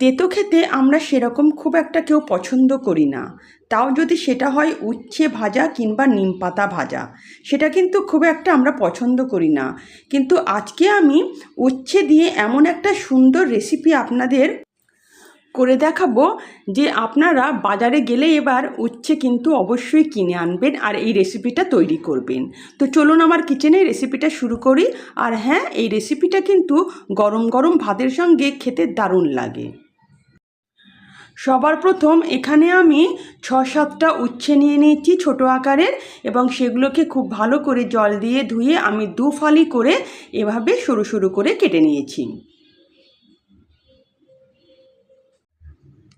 তেতো খেতে আমরা সেরকম খুব একটা কেউ পছন্দ করি না। তাও যদি সেটা হয় উচ্ছে ভাজা কিংবা নিম পাতা ভাজা, সেটা কিন্তু খুব একটা আমরা পছন্দ করি না। কিন্তু আজকে আমি উচ্ছে দিয়ে এমন একটা সুন্দর রেসিপি আপনাদের করে দেখাবো যে আপনারা বাজারে গেলে এবার উচ্ছে কিন্তু অবশ্যই কিনে আনবেন আর এই রেসিপিটা তৈরি করবেন। তো চলুন আমার কিচেনে রেসিপিটা শুরু করি। আর হ্যাঁ এই রেসিপিটা কিন্তু গরম গরম ভাতের সঙ্গে খেতে দারুণ লাগে। সবার প্রথম এখানে আমি ছ সাতটা উচ্ছে নিয়ে নিয়েছি ছোটো আকারের এবং সেগুলোকে খুব ভালো করে জল দিয়ে ধুয়ে আমি দু ফালি করে এভাবে সরু সরু করে কেটে নিয়েছি।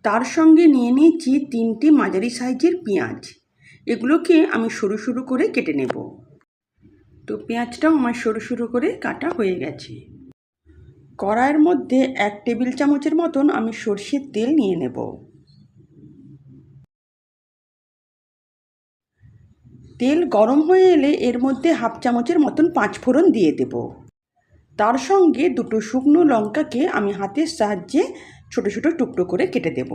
তার সঙ্গে নিয়ে নিয়েছি তিনটি মাঝারি সাইজের পেঁয়াজ। এগুলোকে আমি সরু সরু করে কেটে নেব। তো পেঁয়াজটাও আমার সরু সরু করে কাটা হয়ে গেছে। কড়াইয়ের মধ্যে এক টেবিল চামচের মতন আমি সর্ষের তেল নিয়ে নেব। তেল গরম হয়ে এলে এর মধ্যে হাফ চামচের মতন পাঁচ ফোড়ন দিয়ে দেব। তার সঙ্গে দুটো শুকনো লঙ্কাকে আমি হাতের সাহায্যে ছোট ছোট টুকরো করে কেটে দেব।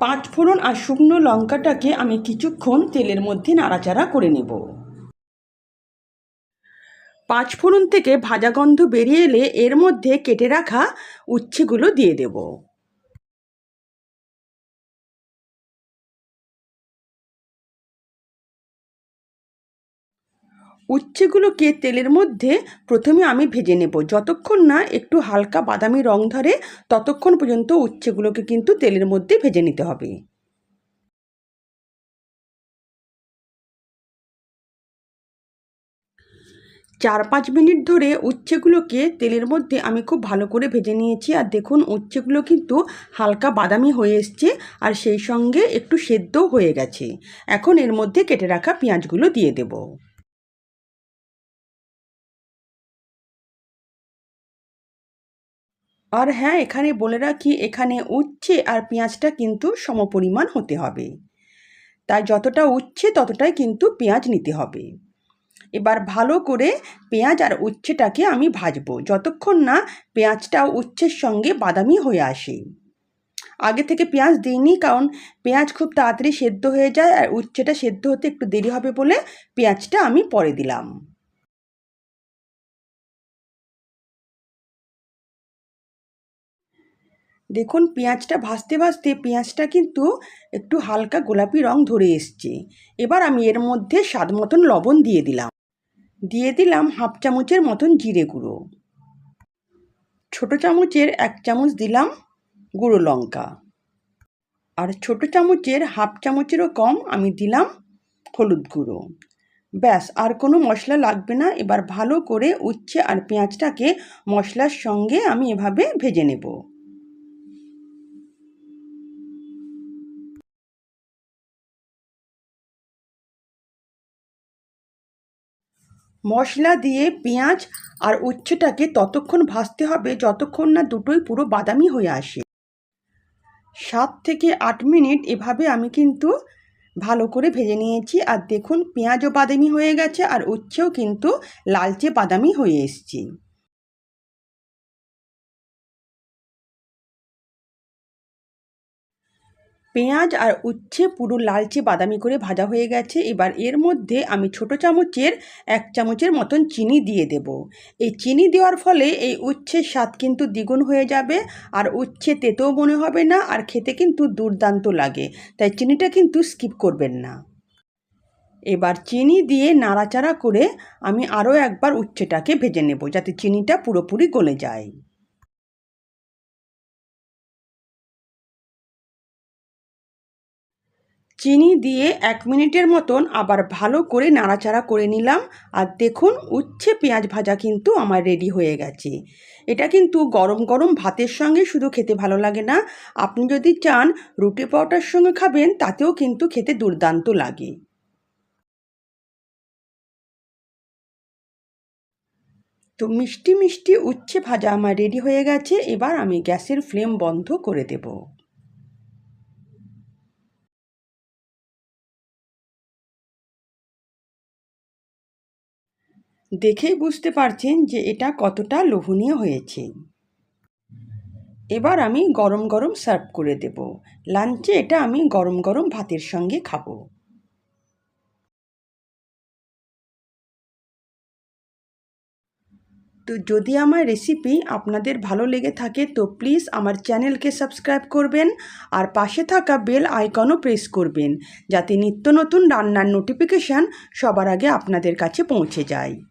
পাঁচ ফোড়ন আর শুকনো লঙ্কাটাকে আমি কিছুক্ষণ তেলের মধ্যে নাড়াচাড়া করে নেব। পাঁচফোড়ন থেকে ভাজা গন্ধ বেরিয়ে এলে এর মধ্যে কেটে রাখা উচ্ছেগুলো দিয়ে দেবো। উচ্ছেগুলোকে তেলের মধ্যে প্রথমে আমি ভেজে নেব। যতক্ষণ না একটু হালকা বাদামি রং ধরে, ততক্ষণ পর্যন্ত উচ্ছেগুলোকে কিন্তু তেলের মধ্যে ভেজে নিতে হবে। চার পাঁচ মিনিট ধরে উচ্ছেগুলোকে তেলের মধ্যে আমি খুব ভালো করে ভেজে নিয়েছি। আর দেখুন, উচ্ছেগুলো কিন্তু হালকা বাদামি হয়ে এসছে আর সেই সঙ্গে একটু সেদ্ধও হয়ে গেছে। এখন এর মধ্যে কেটে রাখা পেঁয়াজগুলো দিয়ে দেবো। আর হ্যাঁ এখানে বলে রাখি, এখানে উচ্ছে আর পেঁয়াজটা কিন্তু সমপরিমাণ হতে হবে। তাই যতটা উচ্ছে ততটাই কিন্তু পেঁয়াজ নিতে হবে। এবার ভালো করে পেঁয়াজ আর উচ্ছেটাকে আমি ভাজবো। যতক্ষণ না পেঁয়াজটা উচ্ছের সঙ্গে বাদামি হয়ে আসে। আগে থেকে পেঁয়াজ দিইনি, কারণ পেঁয়াজ খুব তাড়াতাড়ি সেদ্ধ হয়ে যায় আর উচ্ছেটা সেদ্ধ হতে একটু দেরি হবে বলে পেঁয়াজটা আমি পরে দিলাম। দেখুন, পেঁয়াজটা ভাজতে ভাজতে পেঁয়াজটা কিন্তু একটু হালকা গোলাপি রং ধরে এসছে। এবার আমি এর মধ্যে স্বাদ মতন লবণ দিয়ে দিলাম। দিয়ে দিলাম হাফ চামচের মতন জিরে গুঁড়ো। ছোটো চামচের এক চামচ দিলাম গুঁড়ো লঙ্কা। আর ছোটো চামচের হাফ চামচেরও কম আমি দিলাম হলুদ গুঁড়ো। ব্যাস, আর কোনো মশলা লাগবে না। এবার ভালো করে উচ্ছে আর পেঁয়াজটাকে মশলার সঙ্গে আমি এভাবে ভেজে নেব। মশলা দিয়ে পেঁয়াজ আর উচ্ছেটাকে ততক্ষণ ভাজতে হবে যতক্ষণ না দুটোই পুরো বাদামি হয়ে আসে। সাত থেকে আট মিনিট এভাবে আমি কিন্তু ভালো করে ভেজে নিয়েছি। আর দেখুন, পেঁয়াজও বাদামি হয়ে গেছে আর উচ্ছেও কিন্তু লালচে বাদামি হয়ে এসছে। পেঁয়াজ আর উচ্ছে পুরো লালচে বাদামি করে ভাজা হয়ে গেছে। এবার এর মধ্যে আমি ছোট চামচের এক চামচের মতন চিনি দিয়ে দেব। এই চিনি দেওয়ার ফলে এই উচ্ছের স্বাদ কিন্তু দ্বিগুণ হয়ে যাবে আর উচ্ছে তেতেও মনে হবে না আর খেতে কিন্তু দুর্দান্ত লাগে। তাই চিনিটা কিন্তু স্কিপ করবেন না। এবার চিনি দিয়ে নাড়াচাড়া করে আমি আরও একবার উচ্ছেটাকে ভেজে নেব যাতে চিনিটা পুরোপুরি গলে যায়। চিনি দিয়ে এক মিনিটের মতন আবার ভালো করে নাড়াচাড়া করে নিলাম। আর দেখুন, উচ্ছে পেঁয়াজ ভাজা কিন্তু আমার রেডি হয়ে গেছে। এটা কিন্তু গরম গরম ভাতের সঙ্গে শুধু খেতে ভালো লাগে না। আপনি যদি চান রুটি পাউটার সঙ্গে খাবেন, তাতেও কিন্তু খেতে দুর্দান্ত লাগে। তো মিষ্টি মিষ্টি উচ্ছে ভাজা আমার রেডি হয়ে গেছে। এবার আমি গ্যাসের ফ্লেম বন্ধ করে দেবো। দেখেই বুঝতে পারছেন যে এটা কতটা লোভনীয় হয়েছে। এবার আমি গরম গরম সার্ভ করে দেব। লাঞ্চে এটা আমি গরম গরম ভাতের সঙ্গে খাব। তো যদি আমার রেসিপি আপনাদের ভালো লেগে থাকে তো প্লিজ আমার চ্যানেলকে সাবস্ক্রাইব করবেন আর পাশে থাকা বেল আইকনও প্রেস করবেন যাতে নিত্য নতুন রান্নার নোটিফিকেশান সবার আগে আপনাদের কাছে পৌঁছে যায়।